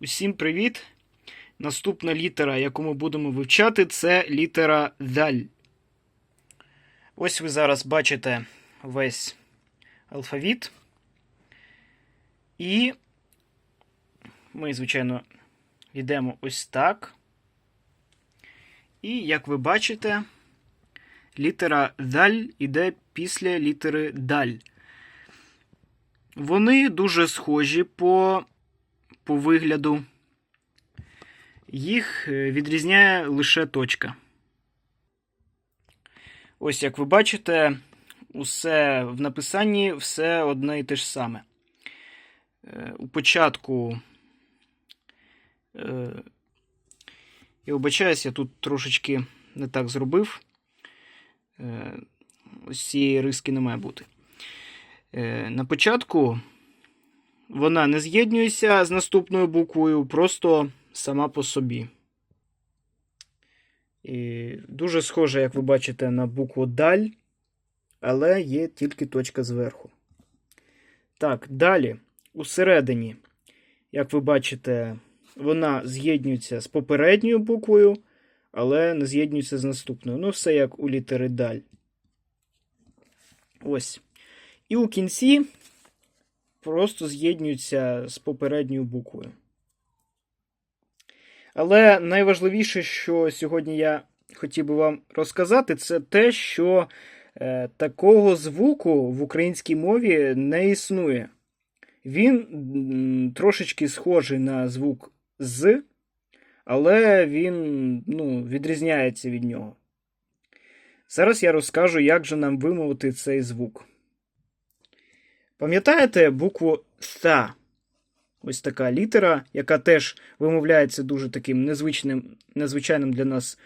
Усім привіт! Наступна літера, яку ми будемо вивчати, це літера Даль. Ось ви зараз бачите весь алфавіт. І ми, звичайно, йдемо ось так. І, як ви бачите, літера Даль іде після літери Даль. Вони дуже схожі по по вигляду. Їх е, відрізняє лише точка. Ось як ви бачите, усе в написанні все одне і те ж саме. Е, У початку. е, Я вибачаюсь, я тут трошечки не так зробив. Ось цієї риски не має бути. На початку вона не з'єднується з наступною буквою, просто сама по собі. І дуже схоже, як ви бачите, на букву Даль, але є тільки точка зверху. Так, далі, усередині, як ви бачите, вона з'єднується з попередньою буквою, але не з'єднується з наступною. Ну, все як у літери Даль. Ось. І у кінці просто з'єднуються з попередньою буквою. Але найважливіше, що сьогодні я хотів би вам розказати, це те, що е, такого звуку в українській мові не існує. Він трошечки схожий на звук з, але він ну, відрізняється від нього. Зараз я розкажу, як же нам вимовити цей звук. Пам'ятаєте букву «са»? Ось така літера, яка теж вимовляється дуже таким незвичним, незвичайним для нас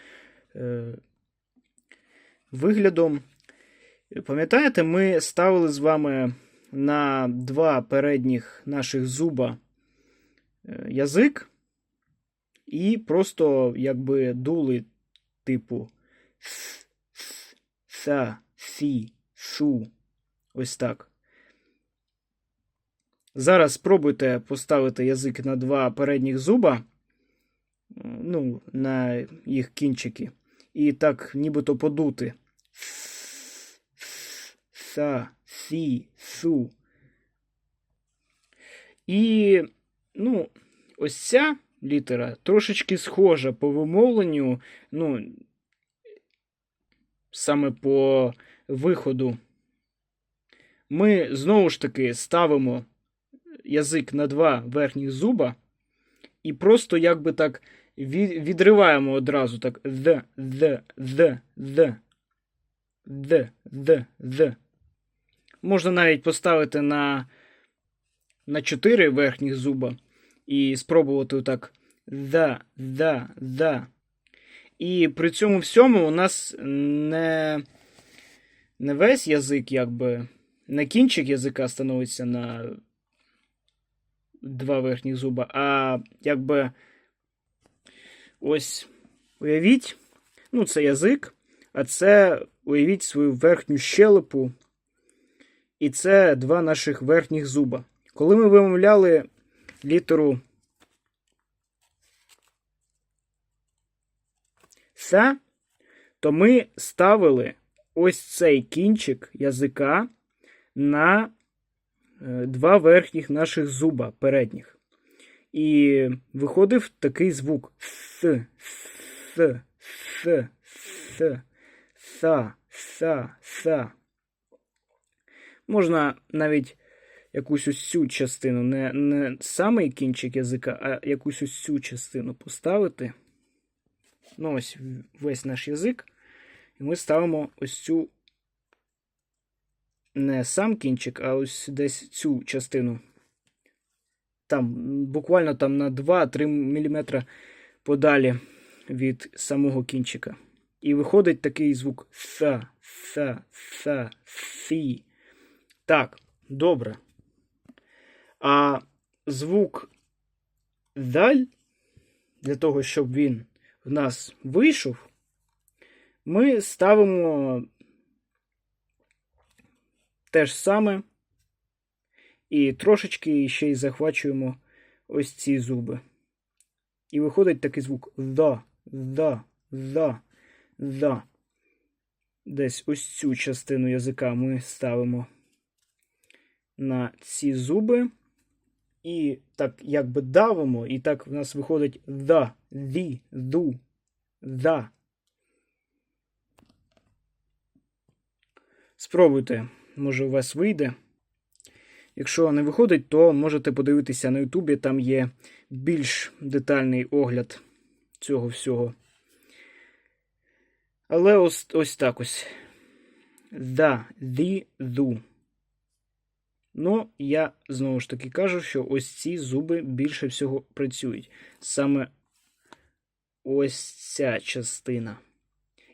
е, виглядом. Пам'ятаєте, ми ставили з вами на два передніх наших зуба е, язик і просто якби дули типу с, с, са, сі, су. Ось так. Зараз спробуйте поставити язик на два передніх зуба, ну, на їх кінчики, і так нібито подути. Са, сі, су. І, ну, ось ця літера трошечки схожа по вимовленню, ну, саме по виходу. Ми знову ж таки ставимо язик на два верхніх зуба і просто якби так відриваємо одразу так з, з, з, з, з, з, з. Можна навіть поставити на на чотири верхніх зуба і спробувати отак за, за, за. І при цьому всьому у нас не, не весь язик, якби, не кінчик язика становиться на два верхніх зуба, а якби ось уявіть, ну, це язик, а це уявіть свою верхню щелепу. І це два наших верхніх зуба. Коли ми вимовляли літеру С, то ми ставили ось цей кінчик язика на два верхніх наших зуба передніх. І виходив такий звук С, С, С, С, Са, Са, Са. Можна навіть якусь ось цю частину, не не самий кінчик язика, а якусь ось цю частину поставити. Ну, ось весь наш язик. І ми ставимо ось цю не сам кінчик, а ось десь цю частину. Там, буквально там на 2-3 мм подалі від самого кінчика. І виходить такий звук са, са, са, сі. Так, добре. А звук даль, для того, щоб він в нас вийшов, ми ставимо те ж саме. І трошечки ще й захвачуємо ось ці зуби. І виходить такий звук «the», «the», «the», «the». Десь ось цю частину язика ми ставимо на ці зуби. І так якби давимо, і так в нас виходить the, the, ду, the. Спробуйте, може у вас вийде. Якщо не виходить, то можете подивитися на Ютубі, там є більш детальний огляд цього всього. Але ось ось так ось. The, the, ду. Ну, я знову ж таки кажу, що ось ці зуби більше всього працюють. Саме ось ця частина.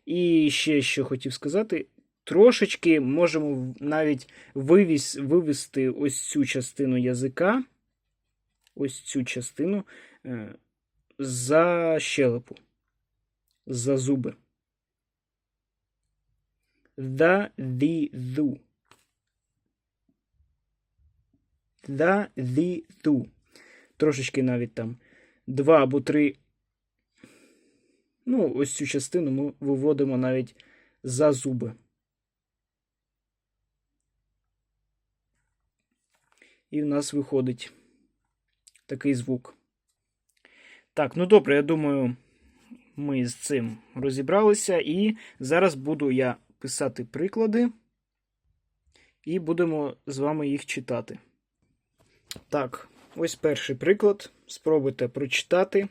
І ще що хотів сказати, трошечки можемо навіть вивіз, вивести ось цю частину язика, ось цю частину е, за щелепу, за зуби. The, the, ду. The, the, ту. Трошечки навіть там два або три. Ну, ось цю частину ми виводимо навіть за зуби. І в нас виходить такий звук. Так, ну добре, я думаю, ми з цим розібралися. І зараз буду я писати приклади, і будемо з вами їх читати. Так, ось перший приклад. Спробуйте прочитати.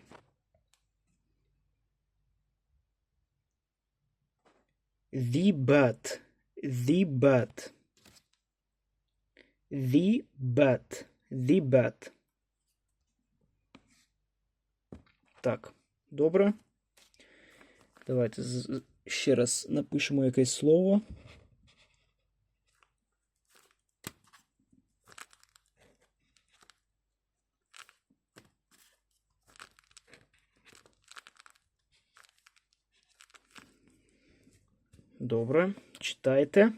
The bat. The bat. The bat. The bat. Так, добре. Давайте ще раз напишемо якесь слово. Добре, читайте.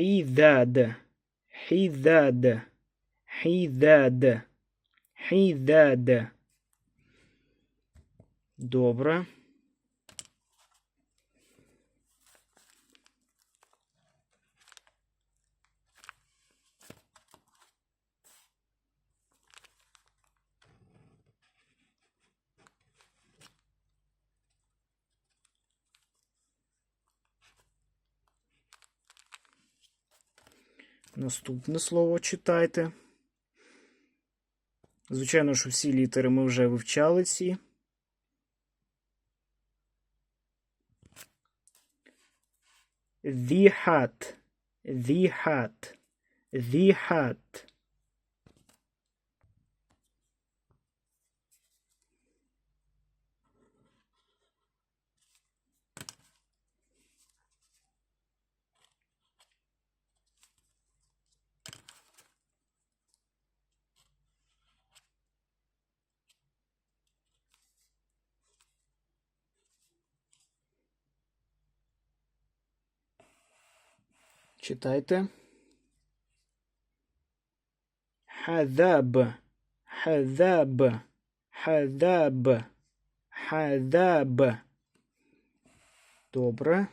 Хідад. Хідад. Хідад. Хідад. Добре. Наступне слово читайте. Звичайно, що всі літери ми вже вивчали ці. The hat. The hat. The hat. Читайте. Хазаб. Хазаб. Хазаб. Хазаб. Добре.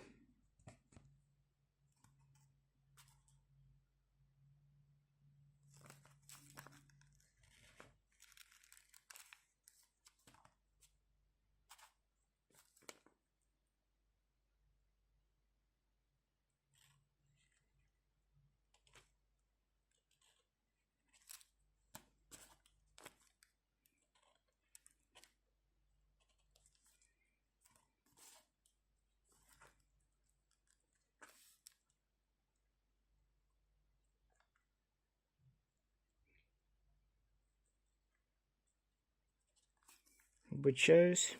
Вибачаюсь.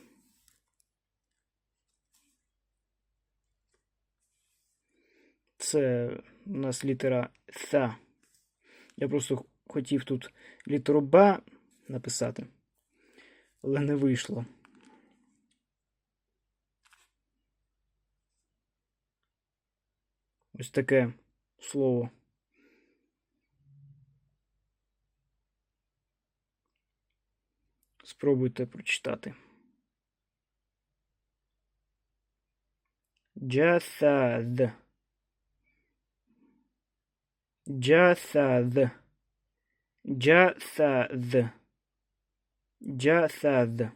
Це у нас літера Th. Я просто хотів тут літеру Б написати, але не вийшло. Ось таке слово. Спробуйте прочитати. Джасад. Джасад. Джасад. Джасад.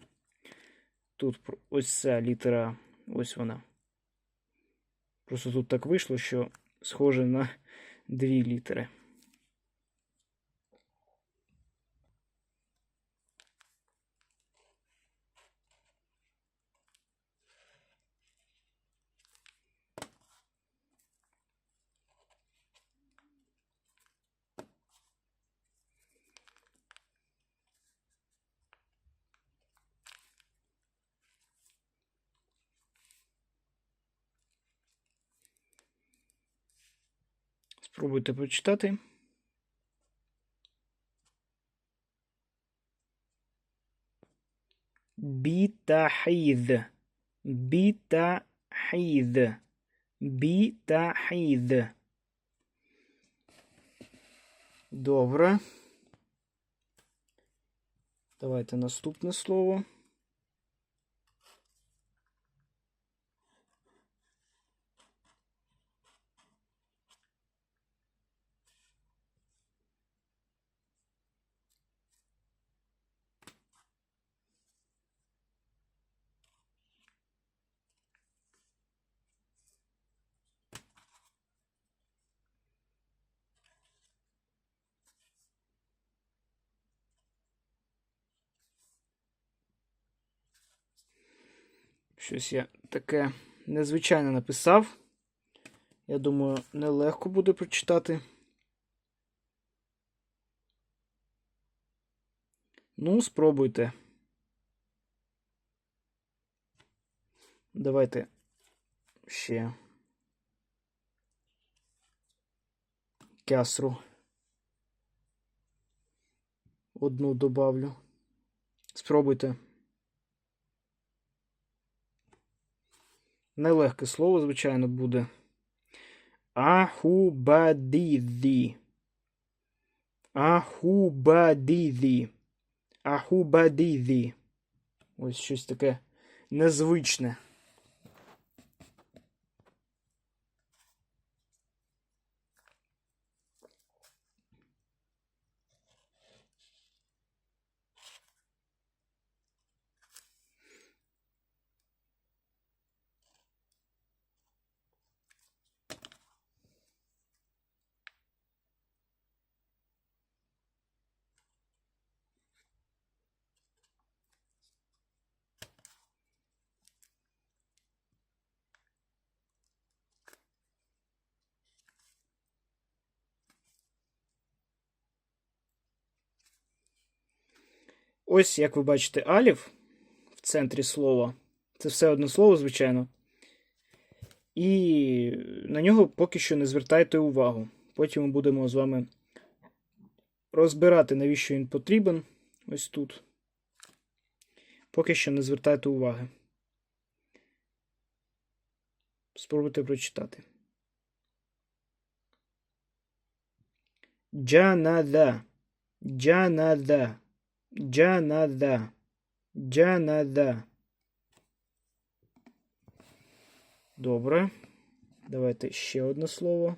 Тут ось ця літера, ось вона. Просто тут так вийшло, що схоже на дві літери. Спробуйте прочитати. Бітахід. Бітахід. Бітахід. Добре. Давайте наступне слово. Щось я таке незвичайне написав. Я думаю, нелегко буде прочитати. Ну, спробуйте. Давайте ще кясру. Одну добавлю. Спробуйте. Нелегке слово, звичайно, буде. Ахубадіді. Ахубадіді. Ахубадіді. Ось щось таке незвичне. Ось, як ви бачите, алів в центрі слова. Це все одне слово, звичайно. І на нього поки що не звертайте увагу. Потім ми будемо з вами розбирати, навіщо він потрібен. Ось тут. Поки що не звертайте уваги. Спробуйте прочитати. Джанада. Джанада. Джанада. Джанада. Добре. Давайте ще одне слово.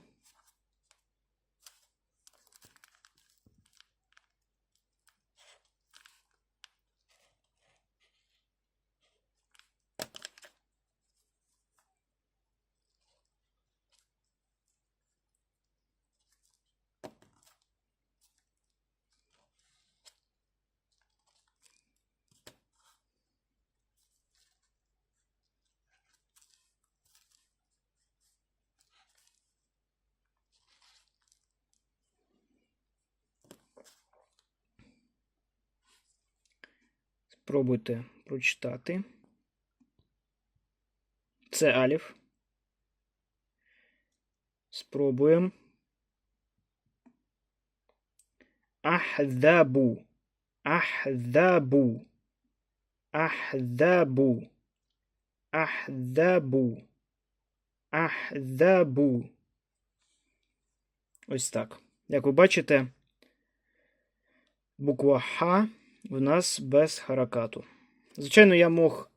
Спробуйте прочитати. Це аліф. Спробуємо. Ахдабу. Ахдабу. Ахдабу. Ахдабу. Ахдабу. Ось так. Як ви бачите, буква Х в нас без харакату. Звичайно, я мог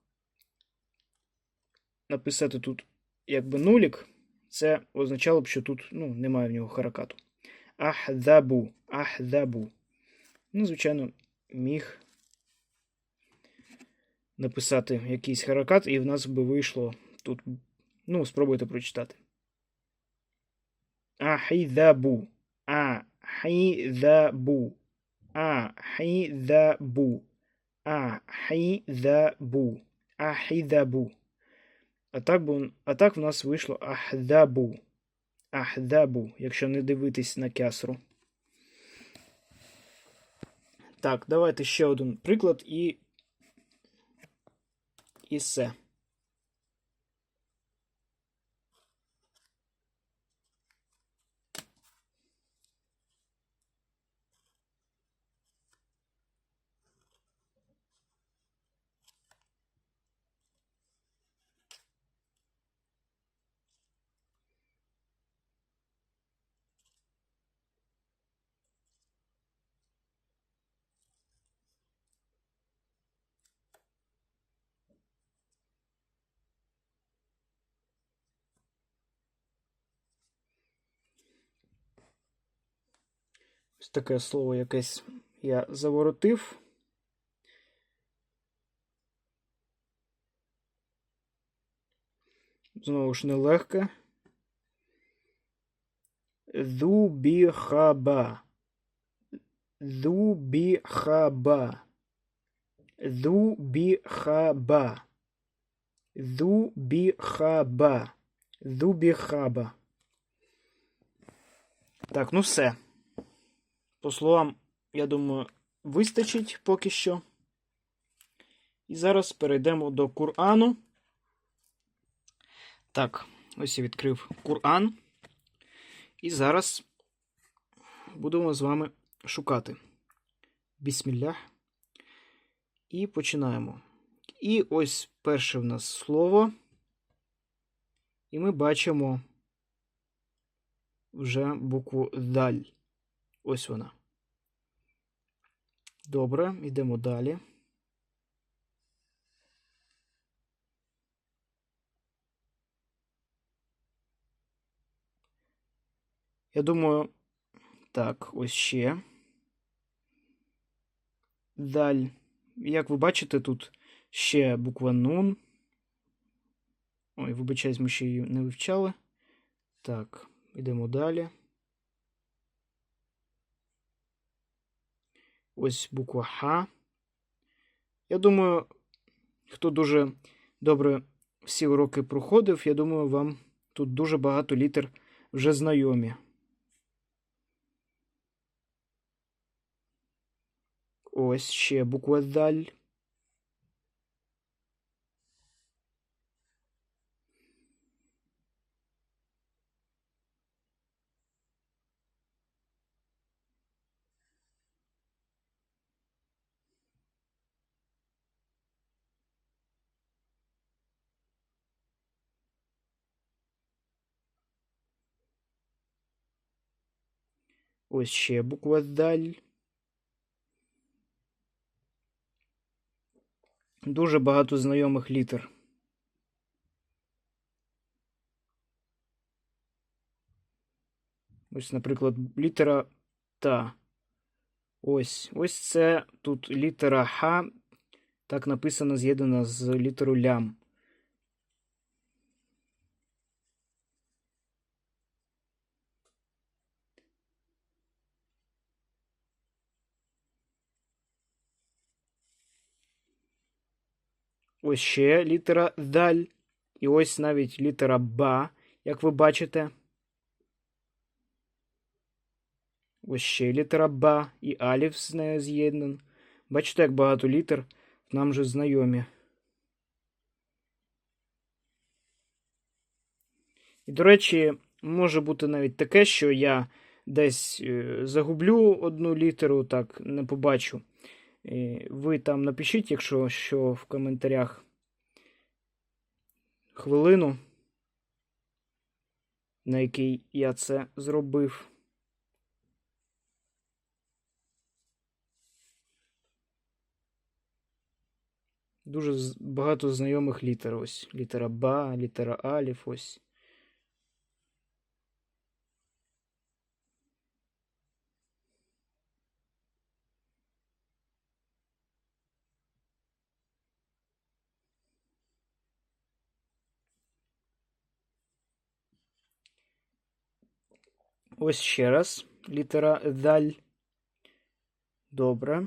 написати тут якби нулік. Це означало б, що тут ну, немає в нього харакату. Ахдабу. Ахдабу. Ну, звичайно, міг написати якийсь харакат, і в нас би вийшло тут. Ну, спробуйте прочитати. Ахідабу. Ахідабу. Ахідабу. Ахідабу. Ахідабу. А так, бу- а так в нас вийшло ахдабу. Ахдабу, якщо не дивитись на кясру. Так, давайте ще один приклад і. І все. Таке слово якесь я заворотив. Знову ж нелегке. Зубіхаба. Зубіхаба. Зубіхаба. Зубіхаба. Зубіхаба. Так, ну все. По словам, я думаю, вистачить поки що. І зараз перейдемо до Курану. Так, ось я відкрив Кур'ан. І зараз будемо з вами шукати. Бісміллях. І починаємо. І ось перше в нас слово. І ми бачимо вже букву Даль. Ось вона. Добре, йдемо далі. Я думаю, так, ось ще. Даль. Як ви бачите, тут ще буква Нун. Ой, вибачаюсь, ми ще її не вивчали. Так, йдемо далі. Ось буква Х. Я думаю, хто дуже добре всі уроки проходив, я думаю, вам тут дуже багато літер вже знайомі. Ось ще буква Даль. Ось ще буква Даль. Дуже багато знайомих літер. Ось, наприклад, літера Та. Ось. Ось це тут літера Х. Так написано, з'єднана з літерою лям. Ось ще літера Даль. І ось навіть літера Ба, як ви бачите. Ось ще літера Ба і Аліф з нею з'єднан. Бачите, як багато літер нам вже знайомі. І, до речі, може бути навіть таке, що я десь е, загублю одну літеру, так не побачу. Ви там напишіть, якщо що в коментарях хвилину, на якій я це зробив. Дуже багато знайомих літер. Ось. Літера Ба, літера Аліф, ось. Ось ще раз. Літера Даль. Добре.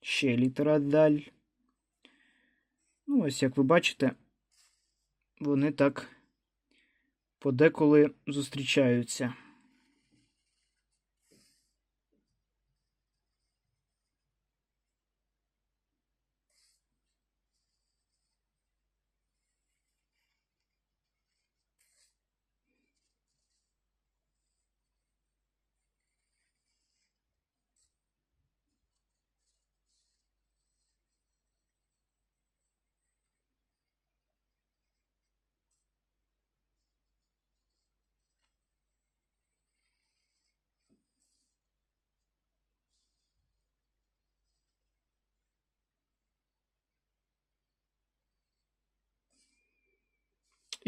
Ще літера Даль. Ну, ось, як ви бачите, вони так подеколи зустрічаються.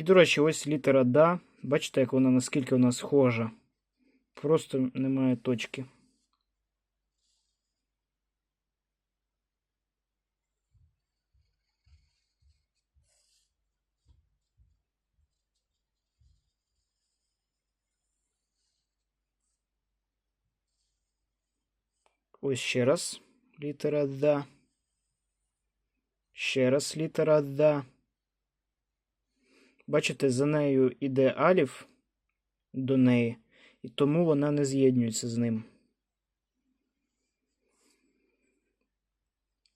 І, до речі, ось літера Да. Бачите, як вона наскільки вона схожа. Просто немає точки. Ось ще раз літера Да. Ще раз літера Да. Бачите, за нею іде аліф до неї, і тому вона не з'єднюється з ним.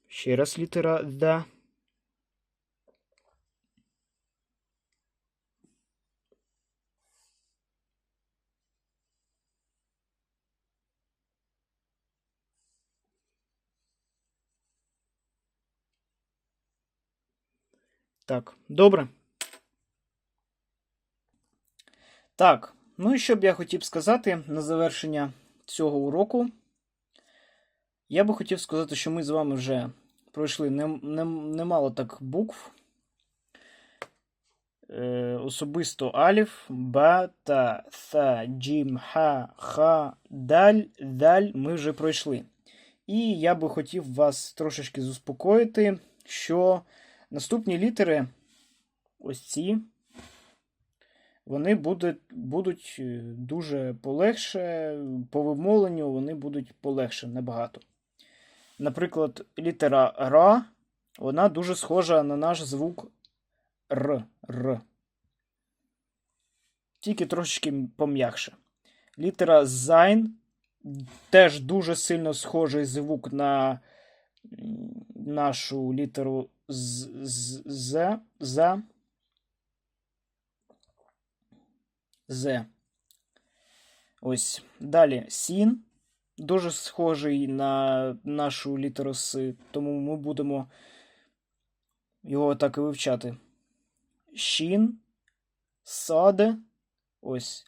Ще раз літера Да. Так, добре. Так, ну і що б я хотів сказати на завершення цього уроку. Я би хотів сказати, що ми з вами вже пройшли нем- нем- немало так букв. Е, особисто Аліф, Ба, Та, Та, Джім, Ха, Ха, Даль, Даль ми вже пройшли. І я би хотів вас трошечки заспокоїти, що наступні літери, ось ці, вони будуть, будуть е, дуже полегше, по вимовленню вони будуть полегше набагато. Наприклад, літера Ра, вона дуже схожа на наш звук Р. Р. Тільки трошечки пом'якше. Літера Зайн теж дуже сильно схожий звук на нашу літеру з, з, з, за. З. Ось. Далі Сін. Дуже схожий на нашу літеру С, тому ми будемо його так і вивчати. Шін, саде. Ось.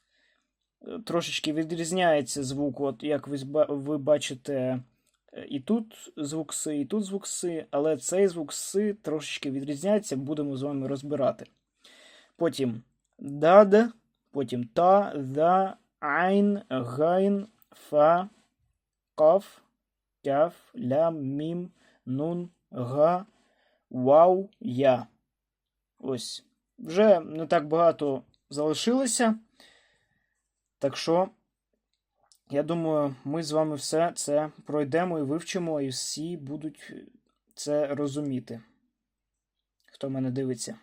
Трошечки відрізняється звук, от як ви, бачите, е, і тут звук С, і тут звук С, але цей звук С трошечки відрізняється, будемо з вами розбирати. Потім дад, потім та, да, айн, гайн, фа, каф, кяф, лям, мім, нун, га, вау, я. Ось. Вже не так багато залишилося. Так що, я думаю, ми з вами все це пройдемо і вивчимо, і всі будуть це розуміти. Хто мене дивиться.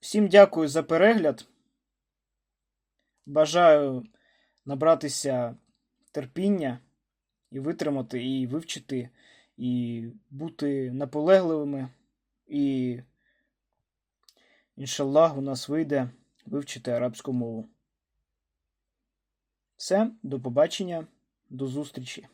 Всім дякую за перегляд. Бажаю набратися терпіння і витримати, і вивчити, і бути наполегливими. І, іншаллах, у нас вийде вивчити арабську мову. Все, до побачення, до зустрічі.